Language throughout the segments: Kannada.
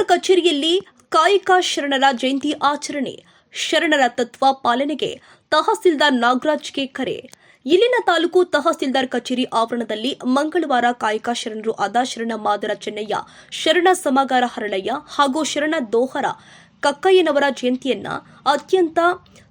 ಕಚೇರಿಯಲ್ಲಿ ಕಾಯಕ ಶರಣರ ಜಯಂತಿ ಆಚರಣೆ. ಶರಣರ ತತ್ವ ಪಾಲನೆಗೆ ತಹಸೀಲ್ದಾರ್ ನಾಗರಾಜ್ಗೆ ಕರೆ. ಇಲ್ಲಿನ ತಾಲೂಕು ತಹಸೀಲ್ದಾರ್ ಕಚೇರಿ ಆವರಣದಲ್ಲಿ ಮಂಗಳವಾರ ಕಾಯಕ ಶರಣರು ಆದ ಶರಣ ಮಾದರ ಚೆನ್ನಯ್ಯ, ಶರಣ ಸಮಗಾರ ಹರಳಯ್ಯ ಹಾಗೂ ಶರಣ ದೋಹರ ಕಕ್ಕಯ್ಯನವರ ಜಯಂತಿಯನ್ನ ಅತ್ಯಂತ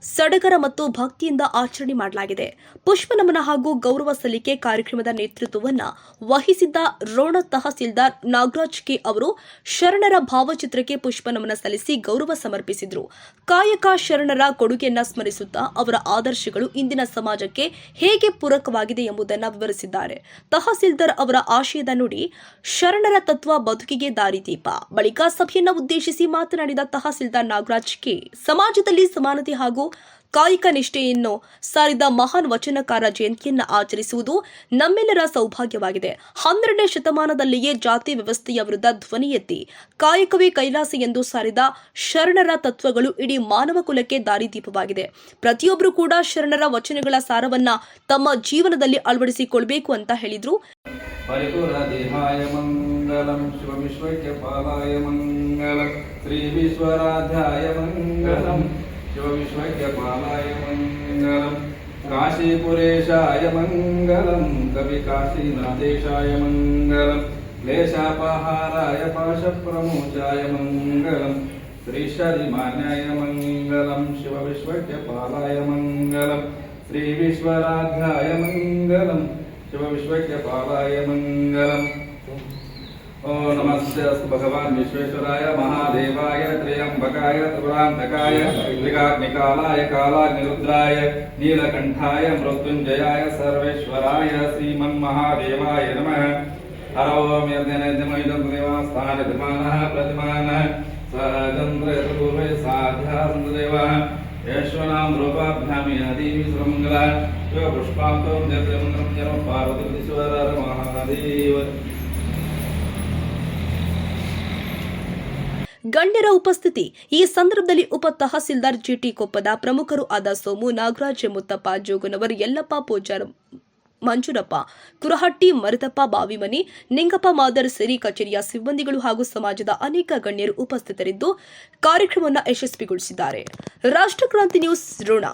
ಸಡಗರ ಮತ್ತು ಭಕ್ತಿಯಿಂದ ಆಚರಣೆ ಮಾಡಲಾಗಿದೆ. ಪುಷ್ಪ ನಮನ ಹಾಗೂ ಗೌರವ ಸಲ್ಲಿಕೆ ಕಾರ್ಯಕ್ರಮದ ನೇತೃತ್ವವನ್ನ ವಹಿಸಿದ್ದ ರೋಣ ತಹಸೀಲ್ದಾರ್ ನಾಗರಾಜ್ ಕೆ ಅವರು ಶರಣರ ಭಾವಚಿತ್ರಕ್ಕೆ ಪುಷ್ಪ ನಮನ ಸಲ್ಲಿಸಿ ಗೌರವ ಸಮರ್ಪಿಸಿದರು. ಕಾಯಕ ಶರಣರ ಕೊಡುಗೆಯನ್ನ ಸ್ಮರಿಸುತ್ತಾ ಅವರ ಆದರ್ಶಗಳು ಇಂದಿನ ಸಮಾಜಕ್ಕೆ ಹೇಗೆ ಪೂರಕವಾಗಿದೆ ಎಂಬುದನ್ನು ವಿವರಿಸಿದ್ದಾರೆ. ತಹಸೀಲ್ದಾರ್ ಅವರ ಆಶಯದ ನುಡಿ, ಶರಣರ ತತ್ವ ಬದುಕಿಗೆ ದಾರಿದೀಪ. ಬಳಿಕ ಸಭೆಯನ್ನು ಉದ್ದೇಶಿಸಿ ಮಾತನಾಡಿದ ತಹಸೀಲ್ದಾರ್ ನಾಗರಾಜ್ ಕೆ ಸಮಾಜದಲ್ಲಿ ಸಮಾನತೆ ಹಾಗೂ ಕಾಯಿಕ ನಿಷ್ಠೆಯನ್ನು ಸಾರಿದ ಮಹಾನ್ ವಚನಕಾರ ಜಯಂತಿಯನ್ನು ಆಚರಿಸುವುದು ನಮ್ಮೆಲ್ಲರ ಸೌಭಾಗ್ಯವಾಗಿದೆ. ಹನ್ನೆರಡನೇ ಶತಮಾನದಲ್ಲಿಯೇ ಜಾತಿ ವ್ಯವಸ್ಥೆಯ ವಿರುದ್ಧ ಧ್ವನಿ ಎತ್ತಿ ಕಾಯಕವೇ ಕೈಲಾಸ ಎಂದು ಸಾರಿದ ಶರಣರ ತತ್ವಗಳು ಇಡೀ ಮಾನವ ಕುಲಕ್ಕೆ ದಾರಿದೀಪವಾಗಿದೆ. ಪ್ರತಿಯೊಬ್ಬರು ಕೂಡ ಶರಣರ ವಚನಗಳ ಸಾರವನ್ನ ತಮ್ಮ ಜೀವನದಲ್ಲಿ ಅಳವಡಿಸಿಕೊಳ್ಬೇಕು ಅಂತ ಹೇಳಿದ್ರು. ಶ್ರೀ यो विश्वज्ञपालाय मङ्गलम् काशीपुरेशाय मङ्गलम् कविकाशीनाथेशाय मङ्गलम् क्लेशापहाराय पाशप्रमोचाय मङ्गलम् श्रीशरिमान्याय मङ्गलम् शिवविश्वज्ञपालाय मङ्गलम् श्रीविश्वराध्याय मङ्गलम् शिवविश्वज्ञपालाय मङ्गलम् ॐ नमस्ते, अस्तु भगवान् विश्वेश्वराय, महादेवाय, त्र्यम्बकाय, त्रिपुरान्तकाय त्रिकाग्निकालाय कालाग्निरुद्राय, नीलकण्ठाय, मृत्युञ्जयाय, सर्वेश्वराय, श्रीमन्महादेवाय नमः। हर ॐ यज्ञनैद्यमैदं देवास्थानतिमानः प्रतिमानः स्वचन्द्रपूर्वे साध्यासन्तदेवः यश्वनां रूपाभ्यामि अदीवि सुमङ्गलः शिवपुष्पान्तो निर्मङ्गलं जन पार्वतीश्वर ಗಣ್ಯರ ಉಪಸ್ಥಿತಿ. ಈ ಸಂದರ್ಭದಲ್ಲಿ ಉಪ ತಹಸೀಲ್ದಾರ್ ಜಿಟಿ ಕೊಪ್ಪದ ಪ್ರಮುಖರು ಆದ ಸೋಮು ನಾಗರಾಜ್ ಮುತ್ತಪ್ಪ ಜೋಗನವರ್, ಯಲ್ಲಪ್ಪ ಪೂಜಾರ್, ಮಂಜುರಪ್ಪ, ಕುರಹಟ್ಟಿ, ಮರುತಪ್ಪ, ಬಾವಿಮನಿ, ನಿಂಗಪ್ಪ ಮಾದರ್ ಸೇರಿ ಕಚೇರಿಯ ಸಿಬ್ಬಂದಿಗಳು ಹಾಗೂ ಸಮಾಜದ ಅನೇಕ ಗಣ್ಯರು ಉಪಸ್ಥಿತರಿದ್ದು, ಕಾರ್ಯಕ್ರಮವನ್ನು ಯಶಸ್ವಿಗೊಳಿಸಿದ್ದಾರೆ. ರಾಷ್ಟ್ರಕ್ರಾಂತಿ ನ್ಯೂಸ್ ಋಣ